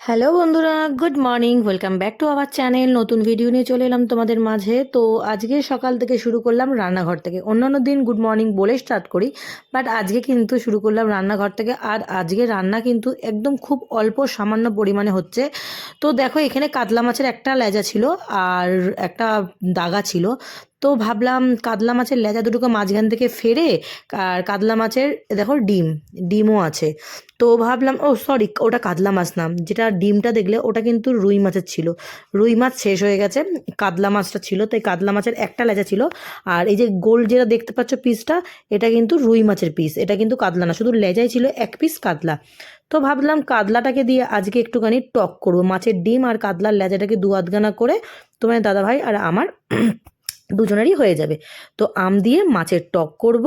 Hello বন্ধুরা। Good morning welcome back to our channel নতুন video নিয়ে চলে এলাম তোমাদের মাঝে। তো আজকে সকাল থেকে শুরু করলাম রান্নাঘর থেকে। অন্যান্য দিন গুড মর্নিং বলে স্টার্ট করি বাট আজকে কিন্তু শুরু করলাম রান্নাঘর থেকে। আর আজকে রান্না কিন্তু একদম খুব অল্প সামান্য পরিমাণে হচ্ছে। তো দেখো, এখানে কাতলা মাছের একটা লেজা ছিল আর একটা দাগা ছিল। তো ভাবলাম কাতলা মাছের লেজা দুটোকে মাঝখান থেকে ফেরে আর কাতলা মাছের দেখো ডিম, ডিমও আছে। তো ভাবলাম, ও সরি ওটা কাতলা মাছ না, যেটা ডিমটা দেখলে ওটা কিন্তু রুই মাছের ছিল। রুই মাছ শেষ হয়ে গেছে, কাতলা মাছটা ছিল, তাই কাতলা মাছের একটা লেজা ছিল। আর এই যে গোল যেটা দেখতে পাচ্ছ পিসটা এটা কিন্তু রুই মাছের পিস এটা কিন্তু কাতলা না, শুধু লেজাই ছিল এক পিস কাতলা। তো ভাবলাম কাতলাটাকে দিয়ে আজকে একটুখানি টক করব, মাছের ডিম আর কাতলার লেজাটাকে দু আধগানা করে তোমার দাদাভাই আর আমার দুজনেরই হয়ে যাবে। তো আম দিয়ে মাছের টক করব।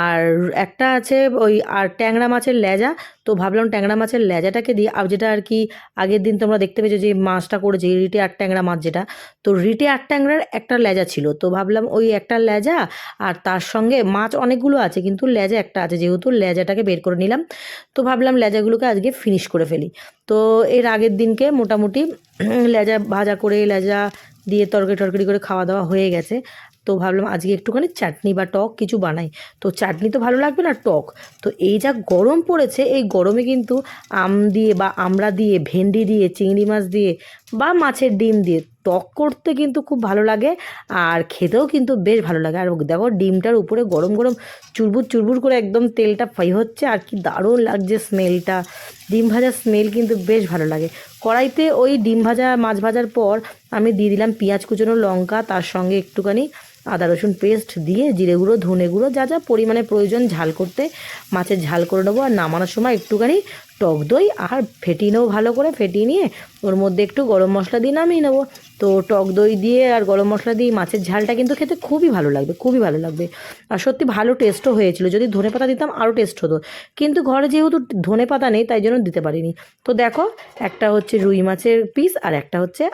আর একটা আছে ওই, আর ট্যাংরা মাছের লেজা। তো ভাবলাম ট্যাংরা মাছের লেজাটাকে দিয়ে, আর যেটা আর কি আগের দিন তোমরা দেখতে পেয়েছ যে মাছটা করেছি রিটে আর ট্যাংরা মাছ যেটা। তো রিটে আর ট্যাংরার একটা লেজা ছিল। তো ভাবলাম ওই একটা লেজা, আর তার সঙ্গে মাছ অনেকগুলো আছে, কিন্তু লেজা একটা আছে, যেহেতু লেজাটাকে বের করে নিলাম। তো ভাবলাম লেজাগুলোকে আজকে ফিনিশ করে ফেলি। তো এর আগের দিনকে মোটামুটি, লেজা ভাজা করে, লেজা দিয়ে তরকারি টরকারি করে খাওয়া দাওয়া হয়ে গেছে। তো ভাবলাম আজকে একটুখানি চাটনি বা টক কিছু বানাই। তো চাটনি তো ভালো লাগবে না, টক। তো এই যা গরম পড়েছে, এই গরমে কিন্তু আম দিয়ে বা আমড়া দিয়ে, ভেন্ডি দিয়ে, চিংড়ি মাছ দিয়ে বা মাছের ডিম দিয়ে টক করতে কিন্তু খুব ভালো লাগে আর খেতেও কিন্তু বেশ ভালো লাগে। আর দেখো ডিমটার উপরে গরম গরম চুরবুর চুরবুর করে একদম তেলটা ফাই হচ্ছে আর কি দারুণ লাগছে স্মেলটা। ডিম ভাজার স্মেল কিন্তু বেশ ভালো লাগে। কড়াইতে ওই ডিম ভাজা, মাছ ভাজার পর আমি দিয়ে দিলাম পেঁয়াজ, কুচোনো লঙ্কা, তার সঙ্গে একটুখানি আদা, রসুন পেস্ট দিয়ে জিরে গুঁড়ো, ধনে গুঁড়ো, যা যা পরিমাণে প্রয়োজন ঝাল করতে মাছের ঝাল করে নেব। আর নামানোর সময় একটুখানি টক দই আর ফেটিয়ে নেব ভালো করে। ফেটিয়ে নিয়ে ওর মধ্যে একটু গরম মশলা দিয়ে নামিয়ে নেব। তো টক দই দিয়ে আর গরম মশলা দিয়ে মাছের ঝালটা কিন্তু খেতে খুবই ভালো লাগবে, খুবই ভালো লাগবে। আর সত্যি ভালো টেস্টও হয়েছিল। যদি ধনে পাতা দিতাম আরও টেস্ট হতো। কিন্তু ঘরে যেহেতু ধনে পাতা নেই, তাই জন্য দিতে পারিনি। তো দেখো, একটা হচ্ছে রুই মাছের পিস আর একটা হচ্ছে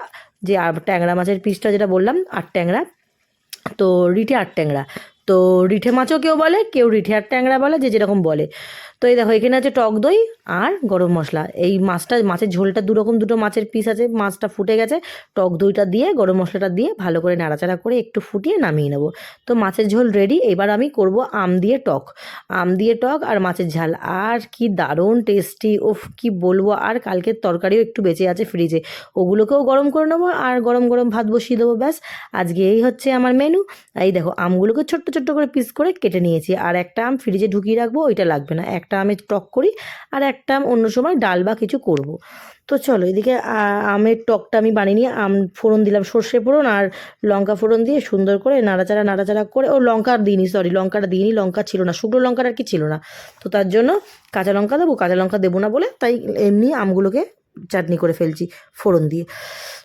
যে ট্যাংরা মাছের পিসটা যেটা বললাম, আর ট্যাংরা তো রিঠে আর ট্যাংরা। তো রিঠে মাছও কেউ বলে, কেউ রিঠে আর ট্যাংরা বলে, যে যেরকম বলে। তো এই দেখো, এখানে আছে টক দই আর গরম মশলা। এই মাছটা, মাছের ঝোলটা দুরকম দুটো মাছের পিস আছে, মাছটা ফুটে গেছে। টক দইটা দিয়ে, গরম মশলাটা দিয়ে ভালো করে নাড়াচাড়া করে একটু ফুটিয়ে নামিয়ে নেব। তো মাছের ঝোল রেডি এবার আমি করব আম দিয়ে টক। আম দিয়ে টক আর মাছের ঝাল। আর কি দারুণ টেস্টি ওফ কি বলব। আর কালকের তরকারিও একটু বেঁচে আছে ফ্রিজে ওগুলোকেও গরম করে নেব আর গরম গরম ভাত বসিয়ে দেবো, ব্যাস। আজকে এই হচ্ছে আমার মেনু এই দেখো, আমগুলোকে ছোট্ট ছোট্ট করে পিস করে কেটে নিয়েছি। আর একটা আম ফ্রিজে ঢুকিয়ে রাখব, ওইটা লাগবে না। একটা আমি টক করি আর একটা অন্য সময় ডাল বা কিছু করব। তো চলো এদিকে আমের টকটা আমি বানিয়ে নিয়ে আম ফোড়ন দিলাম, সর্ষে ফোড়ন আর লঙ্কা ফোড়ন দিয়ে সুন্দর করে নাড়াচাড়া নাড়াচাড়া করে, ও লঙ্কা দিইনি সরি লঙ্কাটা দিইনি, লঙ্কা ছিল না, শুকনো লঙ্কার আর কি ছিল না তো তার জন্য কাঁচা লঙ্কা দেবো, কাঁচা লঙ্কা দেবো না বলে তাই এমনি আমগুলোকে চাটনি করে ফেলছি ফোড়ন দিয়ে,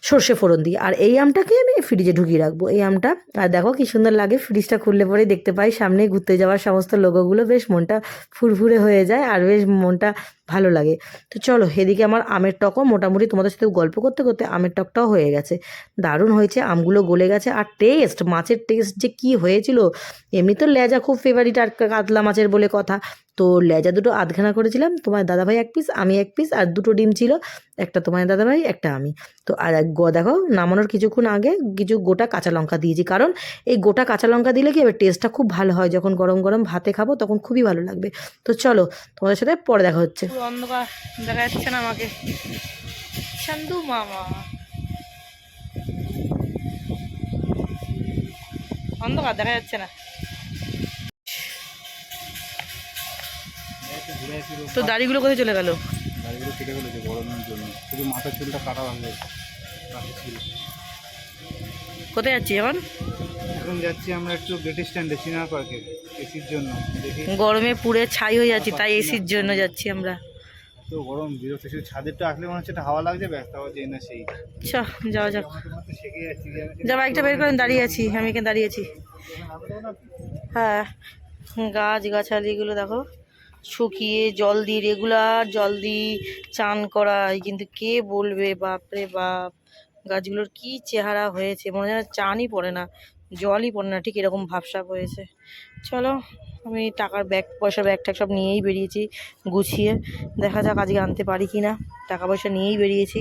সর্ষে ফোড়ন দিয়ে। আর এই আমটাকে আমি ফ্রিজে ঢুকিয়ে রাখব, এই আমটা। আর দেখো কি সুন্দর লাগে ফ্রিজটা খুললে পরেই দেখতে পাই সামনে ঘুরতে যাওয়ার সমস্ত লোগোগুলো বেশ মনটা ফুরফুরে হয়ে যায়, আর বেশ মনটা ভালো লাগে। তো চলো, এদিকে আমার আমের টকও মোটামুটি তোমাদের সাথে গল্প করতে করতে আমের টকটাও হয়ে গেছে। দারুণ হয়েছে, আমগুলো গলে গেছে। আর টেস্ট মাছের টেস্ট যে কি হয়েছিল, এমনি তো লেজা খুব ফেভারিট আর কাতলা মাছের বলে কথা। তো লেজা দুটো আধখানা করেছিলাম, তোমার দাদাভাই এক পিস আমি এক পিস আর দুটো ডিম ছিল, একটা তোমার দাদাভাই, একটা আমি। তো আর এক গ- দেখো, নামানোর কিছুক্ষণ আগে কিছু গোটা কাঁচা লঙ্কা দিয়েছি। কারণ এই গোটা কাঁচা লঙ্কা দিলে কি হবে টেস্টটা খুব ভালো হয়। যখন গরম গরম ভাতে খাব, তখন খুবই ভালো লাগবে। তো চলো, তোমাদের সাথে পরে দেখা হচ্ছে। অন্ধকার দেখা যাচ্ছে না আমাকে। চান্দু মামা। অন্ধকার দেখা যাচ্ছে না। তো দাড়িগুলো কোথায় চলে গেল? গাড়িগুলো কেটে ফেলেছে গরমের জন্য। শুধু মাথার চুলটা কাটা লাগবে কোথায় যাচ্ছি এখন? এখন যাচ্ছি আমরা একটু ব্রিটিশ স্ট্যান্ডে চিনার পার্কে এসির জন্য। গরমে পুড়ে ছাই হয়ে যাচ্ছি তাই এসির জন্য যাচ্ছি আমরা। এত গরম বিরক্ত শুধু ছাদেরটা আসলে মনে হচ্ছে একটা হাওয়া লাগছে ব্যাস তাও যে না সেই। চ যাওয়া যাক। যে বাইকটা বের করেন দাঁড়িয়ে আছি আমি এখানে দাঁড়িয়ে আছি। হ্যাঁ গাছ গাছালিগুলো দেখো শুকিয়ে জল দিয়ে রেগুলার জল দিই চান করাই কিন্তু কে বলবে বাপরে বাপ। গাছগুলোর কি চেহারা হয়েছে মনে হয় চানই পড়ে না জলই পড়ে না ঠিক এরকম ভাবসাব হয়েছে। চলো আমি টাকার ব্যাগ পয়সা ব্যাগ ট্যাগ সব নিয়েই বেরিয়েছি গুছিয়ে। দেখা যাক আজকে আনতে পারি কি না। টাকা পয়সা নিয়েই বেরিয়েছি।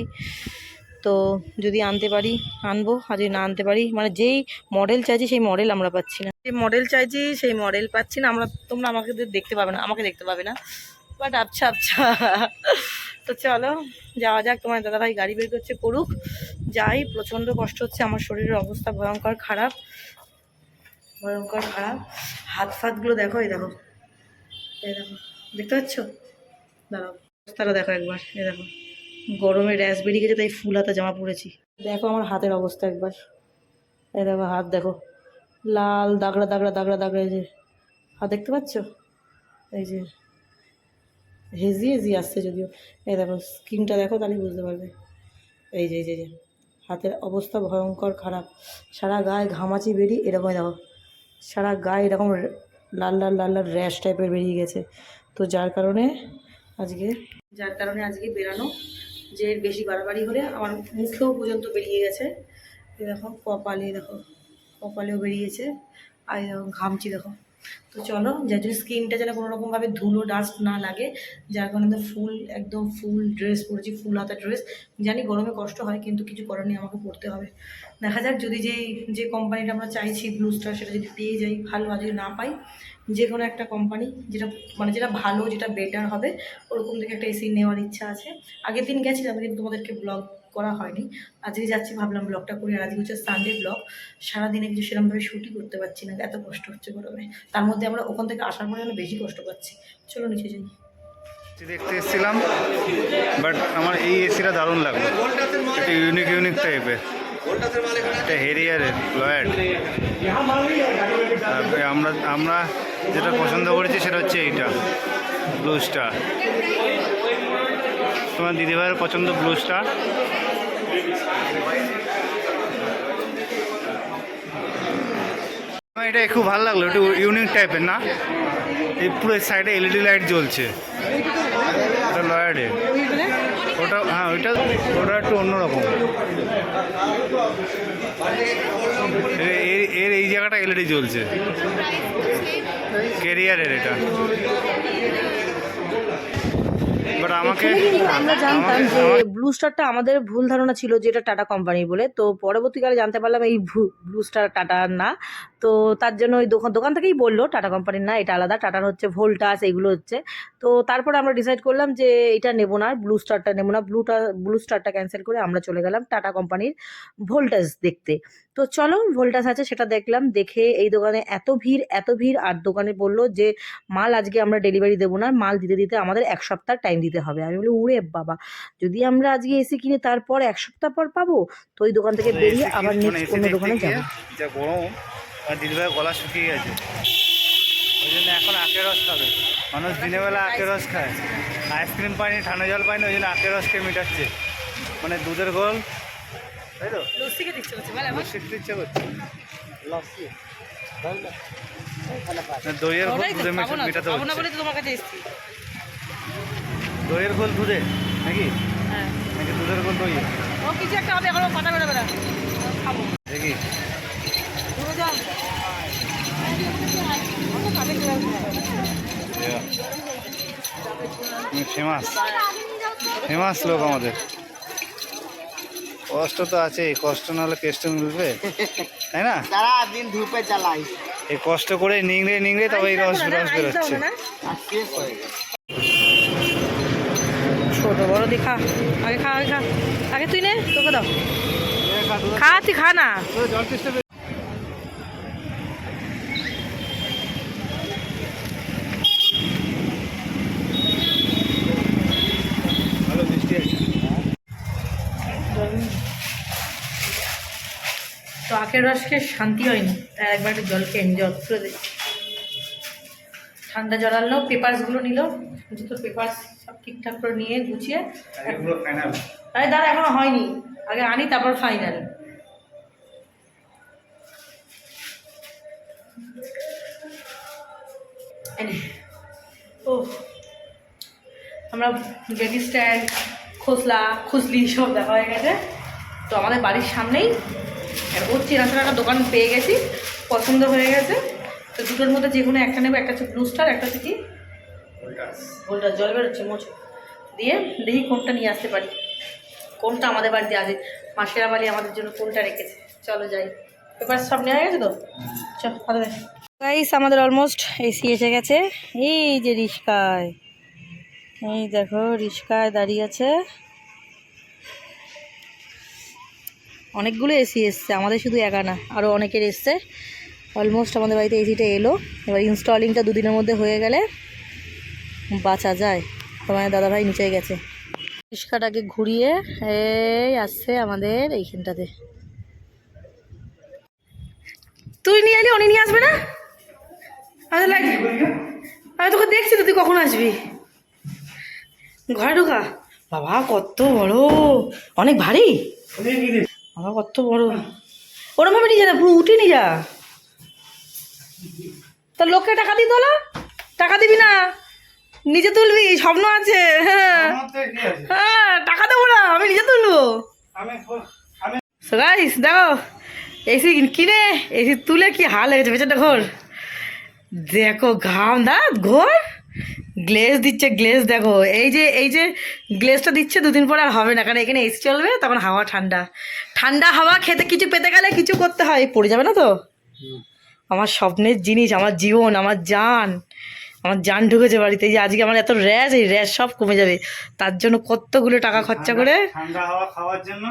তো যদি আনতে পারি, আনব। আর যদি না আনতে পারি মানে যেই মডেল চাইছি সেই মডেল আমরা পাচ্ছি না। যে মডেল চাইছি সেই মডেল পাচ্ছি না। আমরা, তোমরা আমাকে দেখতে পাবে না, আমাকে দেখতে পাবে না। বাট আচ্ছা আচ্ছা। তো চলো, যাওয়া যাক। তোমার দাদাভাই গাড়ি বের করছে করুক যাই, প্রচণ্ড কষ্ট হচ্ছে। আমার শরীরের অবস্থা ভয়ঙ্কর, খারাপ। ভয়ঙ্কর খারাপ। হাত ফাতগুলো দেখো, এই দেখো। এই দেখো, দেখতে পাচ্ছ? দাঁড়াও অবস্থাটা দেখো একবার, এই দেখো। গরমে র্যাশ বেরিয়ে গেছে তাই ফুল হাতা জামা পরেছি। দেখো আমার হাতের অবস্থা একবার। এই দেখো, হাত দেখো। লাল, দাগড়া দাগড়া দাগড়া দাগড়া, এই যে। হাত দেখতে পাচ্ছ? এই যে। হেজি হেজি আসছে যদিও। এই দেখো, স্কিনটা দেখো তাহলে বুঝতে পারবে। এই যে এই যে হাতের অবস্থা ভয়ঙ্কর খারাপ। সারা গায়ে ঘামাচি বেরিয়ে এরকমই দেখো। সারা গায়ে এরকম লাল লাল লাল লাল র্যাশ টাইপের বেরিয়ে গেছে। তো যার কারণে আজকে, যার কারণে আজকে বেরানো যে বেশি বাড়াবাড়ি হলে আমার মুখেও পর্যন্ত বেরিয়ে গেছে। দেখো, কপালে দেখো, কপালেও বেরিয়েছে আর এরকম ঘামছি দেখো। তো চলো, যার জন্য স্কিনটা যেন কোনো রকমভাবে ধুলো ডাস্ট না লাগে, যার কারণে তো ফুল, একদম ফুল ড্রেস পরেছি, ফুল হাতা ড্রেস জানি গরমে কষ্ট হয়, কিন্তু কিছু করার নেই, আমাকে পরতে হবে। দেখা যাক, যদি যেই, যে কোম্পানিটা আমরা চাইছি ব্লু স্টার সেটা যদি পেয়ে যাই, ভালো, আর যদি না পাই, যে কোনো একটা কোম্পানি যেটা মানে যেটা ভালো, যেটা বেটার হবে, ওরকম থেকে একটা এসি নেওয়ার ইচ্ছা আছে। আগের দিন গেছিলাম, কিন্তু তোমাদেরকে ব্লগ করা হয়নি। আজকে যাচ্ছি, ভাবলাম ব্লগটা করি আর আজকে হচ্ছে সানডে ব্লগ সারাদিনে কিছু সেরকমভাবে শুটই করতে পারছি না, এত কষ্ট হচ্ছে গরমে। তার মধ্যে আমরা ওখান থেকে আসার পরে আমরা বেশি কষ্ট পাচ্ছি। চলো নিচে যাই। দেখতে এসেছিলাম বাট আমার এই এসিটা দারুণ লাগল। একটু ইউনিক ইউনিক টাইপের এটা হেরিয়ারের লয়েড আমরা আমরা যেটা পছন্দ করেছি সেটা হচ্ছে এইটা ব্লু স্টার তোমার দিদিভাইয়ের পছন্দ ব্লু স্টার এটা খুব ভালো লাগল একটু ইউনিক টাইপের না? এই পুরো সাইডে এলইডি লাইট জ্বলছে। ওটা ওটা হ্যাঁ ওইটা ওটা একটু অন্যরকম। এর এই জায়গাটা এলইডি জ্বলছে। কেরিয়ারের এটা। বাট আমাকে আমরা জানতাম যে ব্লু স্টারটা আমাদের ভুল ধারণা ছিল যে এটা টাটা কোম্পানি বলে। তো পরবর্তীকালে জানতে পারলাম এই ব্লু স্টার টাটার না। তো তার জন্য ওই দোকান দোকান থেকেই বলল টাটা কোম্পানির না এটা আলাদা। টাটার হচ্ছে ভোল্টাস এইগুলো হচ্ছে। তো তারপরে আমরা ডিসাইড করলাম যে এটা নেব না ব্লু স্টারটা নেব না। ব্লুটা ব্লু স্টারটা ক্যান্সেল করে আমরা চলে গেলাম টাটা কোম্পানির ভোল্টাস দেখতে। তো চলো ভোল্টাস আছে সেটা দেখলাম। দেখে এই দোকানে এত ভিড় এত ভিড় আর দোকানে বলল যে মাল আজকে আমরা ডেলিভারি দেবো না। মাল দিতে দিতে আমাদের এক সপ্তাহ টাইম দিতে হবে। আমি বলি উড়ে বাবা যদি আমরা আজকে এসি কিনে তারপর এক সপ্তাহ পর পাবো তো ওই দোকান থেকে বেরিয়ে আবার মানে নেক্সট অন্য দোকানে যাব। যা গরম আর দিদিভাই গলা শুকিয়ে গেছে। ওই জন্য এখন আখের রস খাবে। মানুষ দিনের বেলা আখের রস খায়। আইসক্রিম পায়নি ঠান্ডা জল পায়নি ওই জন্য আখের রস খেয়ে মেটাচ্ছে। মানে দুধের গোল। তাই তো? লস্যিকে দিচ্ছে হচ্ছে বলে দুধ শিখতে ইচ্ছে করছে না, দইয়ের ঘোল দুধে মেটাতে হচ্ছে বলে তো তোমার কাছে এসছি দইয়ের ঘোল দুধে নাকি? হ্যাঁ। নাকি দুধের ঘোল দইয়ে? ও কিছু একটা হবে এখনও পাতা বেরোবে না। খাব। দেখি। ফেমাস। ফেমাস লোক আমাদের। কষ্ট তো আছে কষ্ট না হলে কেষ্ট মিলবে তাই না? সারা দিন ধূপে জ্বালাই। এই কষ্ট করে নিংড়ে নিংড়ে তবে এই রস রস বেরোচ্ছে আর শেষ হয়ে গেছে ছোট বড় দি খা। আগে খা আগে খা। আগে তুই নে, তোকে দাও। খা, তুই খা না। তো আখের রস খেয়ে শান্তি হয়নি, তাই একবার একটু জল খেয়ে এনজয় করে দিই ঠান্ডা জল আনলো পেপারসগুলো নিল জুতো পেপারস সব ঠিকঠাক করে নিয়ে গুছিয়ে আরে দাঁড়া এখনও হয়নি। আগে আনি তারপর ফাইনাল ও আমরা বেবি স্ট্যান্ড খোসলা খুসলি সব দেখা হয়ে গেছে। তো আমাদের বাড়ির সামনেই ওর চেনাশোনা একটা দোকান পেয়ে গেছি পছন্দ হয়ে গেছে। তো তো দুটোর মধ্যে যে কোনো একটা নেব একটা হচ্ছে ব্লু স্টার একটা হচ্ছে কি? ভোল্টাস জল বেরোচ্ছে মোছো দিয়ে দেখি কোনটা নিয়ে আসতে পারি। কোনটা আমাদের বাড়িতে আছে? মাসেরা বাড়ি আমাদের জন্য কোনটা রেখেছে। চলো যাই। পেপার সব নেওয়া গেছে তো? চল গাইস আমাদের অলমোস্ট এসি এসে গেছে। এই যে রিস্কায়। এই দেখো, রিস্কায় দাঁড়িয়ে আছে। অনেকগুলো এসি এসছে, আমাদের শুধু একা না আরও অনেকের এসছে। অলমোস্ট আমাদের বাড়িতে এসিটা এলো। এবার ইনস্টলিংটা দুদিনের মধ্যে হয়ে গেলে। বাঁচা যায়। তোমার দাদাভাই নিচে গেছে। রিস্কাটাকে ঘুরিয়ে এই আসছে আমাদের এইখানটাতে। তুই নিয়ে এলি, উনি নিয়ে আসবে না? আমি লাগে আমি তোকে দেখছি তো, তুই কখন আসবি? ঘরে ঢোকা। বাবা, কত বড়। অনেক ভারী? বাবা, কত বড়। ওরম ভাবে নিয়ে যা পুরো উঠে নিয়ে যা। তা লোককে টাকা দিই তোলা টাকা দিবি না? নিজে তুলবি স্বপ্ন আছে হ্যাঁ। হ্যাঁ টাকা দেবো না আমি নিজে তুলবো। গাইস দেখো এসি কিনে এসি তুলে কি হাল লেগেছে পেছনটা ঘোর। দেখো ঘাম দা ঘোর। গ্লেজ দিচ্ছে গ্লেজ দেখো। এই যে এই যে গ্লেজটা দিচ্ছে দুদিন পর আর হবে না কারণ এখানে এসি চলবে তখন হাওয়া ঠান্ডা। ঠান্ডা হাওয়া খেতে কিছু পেতে গেলে কিছু করতে হয় পড়ে যাবে না তো? আমার স্বপ্নের জিনিস আমার জীবন আমার জান আমার জান ঢুকেছে বাড়িতে এই যে আজকে আমার এত র্যাশ এই র্যাশ সব কমে যাবে। তার জন্য কতগুলো টাকা খরচা করে? ঠান্ডা হাওয়া খাওয়ার জন্য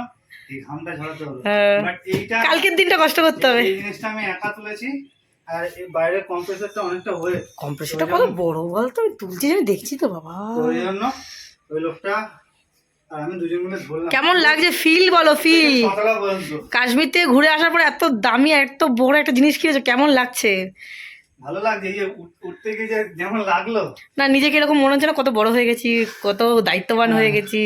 হ্যাঁ। বাট এইটা কালকের দিনটা কষ্ট করতে হবে। এই জিনিসটা আমি একা তুলেছি আর এই বাইরের কম্প্রেসারটা অনেকটা হয়ে কম্প্রেসারটা কত বড় বলতো আমি তুলছি আমি দেখছি তো বাবা। ওই জন্য ওই লোকটা কেমন লাগছে? ফিল বলো ফিল কাশ্মীর থেকে ঘুরে আসার পর এত দামি এত বড় একটা জিনিস কিনেছো কেমন লাগছে? ভালো লাগছে এই যে উঠতে গিয়ে যেমন লাগল। না নিজেকে এরকম মনে হচ্ছে না কত বড় হয়ে গেছি কত দায়িত্ববান হয়ে গেছি।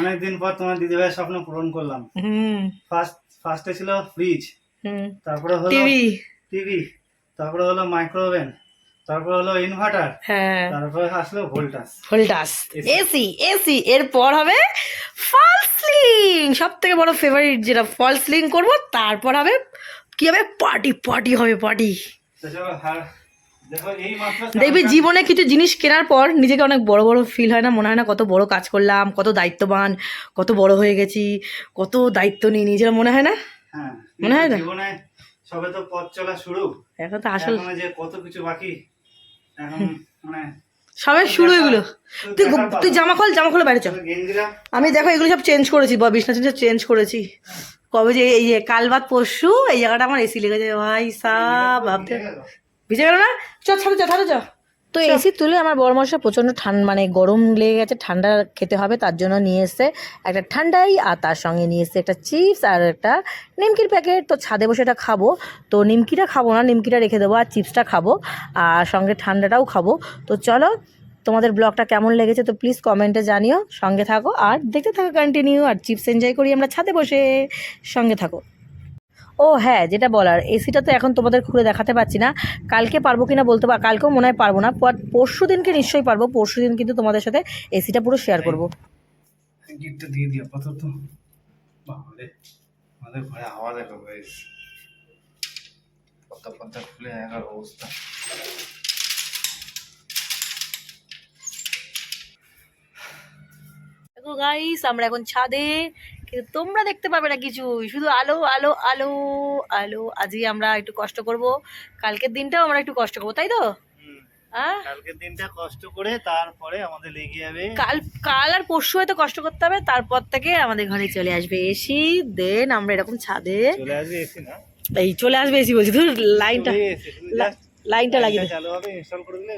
অনেকদিন পর তোমার দিদিভাইয়ের স্বপ্ন পূরণ করলাম। হুম। ফার্স্ট ফার্স্টে ছিল ফ্রিজ হুম। তারপরে হলো টিভি টিভি তারপরে হলো মাইক্রোওভেন তারপরে হলো ইনভার্টার হ্যাঁ। তারপরে আসলো ভোল্টাস ভোল্টাস এসি এসি এরপর হবে ফল স্লিং সব থেকে বড় ফেভারিট যেটা ফল স্লিং করব তারপর হবে কি হবে? পার্টি পার্টি হবে পার্টি চলো হ্যাঁ দেখবি জীবনে কিছু জিনিস কেনার পর নিজেকে অনেক বড় বড় ফিল হয় না? মনে হয় না কত বড় কাজ করলাম কত দায়িত্ববান কত বড় হয়ে গেছি কত দায়িত্ব নিয়ে নিজের মনে হয় না? হ্যাঁ মনে হয় না? জীবনে সবে তো পথ চলা শুরু। এখন তো আসল যে কত কিছু বাকি এখন মানে সবে শুরু এগুলো। তুই তুই জামা খোল জামা খোলে বাইরে চ আমি দেখো এগুলো সব চেঞ্জ করেছি বা বিছনা চেঞ্জ করেছি। কবে যে এই যে কাল বাদ পরশু এই জায়গাটা আমার এসি লেগেছে ভাই সাহ ভাবতে ভিজে গেল না? চ ছাড়ো চ ছাড়ো চ। তো এসি তুলে আমার বড় মশা প্রচণ্ড ঠান্ডা মানে গরম লেগে গেছে ঠান্ডা খেতে হবে তার জন্য নিয়ে এসছে একটা ঠান্ডাই আর তার সঙ্গে নিয়ে এসছে একটা চিপস আর একটা নিমকির প্যাকেট। তো ছাদে বসে এটা খাব। তো নিমকিটা খাব না নিমকিটা রেখে দেবো আর চিপসটা খাব আর সঙ্গে ঠান্ডাটাও খাব। তো চলো তোমাদের ব্লগটা কেমন লেগেছে তো প্লিজ কমেন্টে জানিও, সঙ্গে থাকো আর দেখতে থাকো কন্টিনিউ আর চিপস এনজয় করি আমরা ছাদে বসে, সঙ্গে থাকো। ও হ্যাঁ যেটা বলার এসিটা তো এখন তোমাদের খুলে দেখাতে পারছি না, কালকে পারব কি না বলতে পার কালকেও মনে হয় পারব না পরশু দিনকে নিশ্চয়ই পারব পরশু দিন কিন্তু তোমাদের সাথে এসিটা পুরো শেয়ার করব। হাওয়া খুলে অবস্থা। গাইস আমরা এখন ছাদে। কিন্তু তোমরা দেখতে পাবে না কিছু শুধু আলো আলো আলো আলো। আজকে আমরা একটু কষ্ট করব। কালকের দিনটাও আমরা একটু কষ্ট করব তাই তো? হ্যাঁ কালকের দিনটা কষ্ট করে তারপরে আমাদের লেগে যাবে। কাল কাল আর পরশু হয়তো কষ্ট করতে হবে তারপর থেকে আমাদের ঘরে চলে আসবে এসি। দেন আমরা এরকম ছাদে চলে আসবে এসি না? এই চলে আসবে এসি বলছি ধর লাইনটা লাইনটা লাগিয়ে চালু হবে ইনস্টল করে দিলে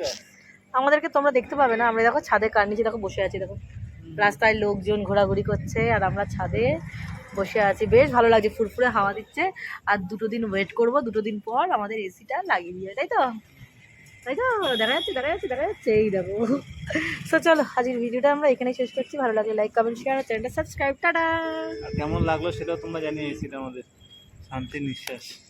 আমাদেরকে তোমরা দেখতে পাবে না আমরা দেখো ছাদে কার নিচে দেখো বসে আছি দেখো। রাস্তায় লোকজন ঘোরাঘুরি করছে আর আমরা ছাদে বসে আছি। বেশ ভালো লাগছে, ফুরফুরে হাওয়া দিচ্ছে। আর দুটো দিন ওয়েট করব, দুটো দিন পর আমাদের এসিটা লাগিয়ে দিয়ে, তাই তো? তাই তো? দেখা যাচ্ছে দেখা যাচ্ছে দেখা যাচ্ছে। এই দেখো। সো চলো, আজকের ভিডিওটা আমরা এখানেই শেষ করছি। ভালো লাগলে লাইক কমেন্ট শেয়ার চ্যানেলটা সাবস্ক্রাইব টাটা! কেমন লাগল সেটাও তোমরা জানিয়ে এসিটা আমাদের। শান্তির নিঃশ্বাস।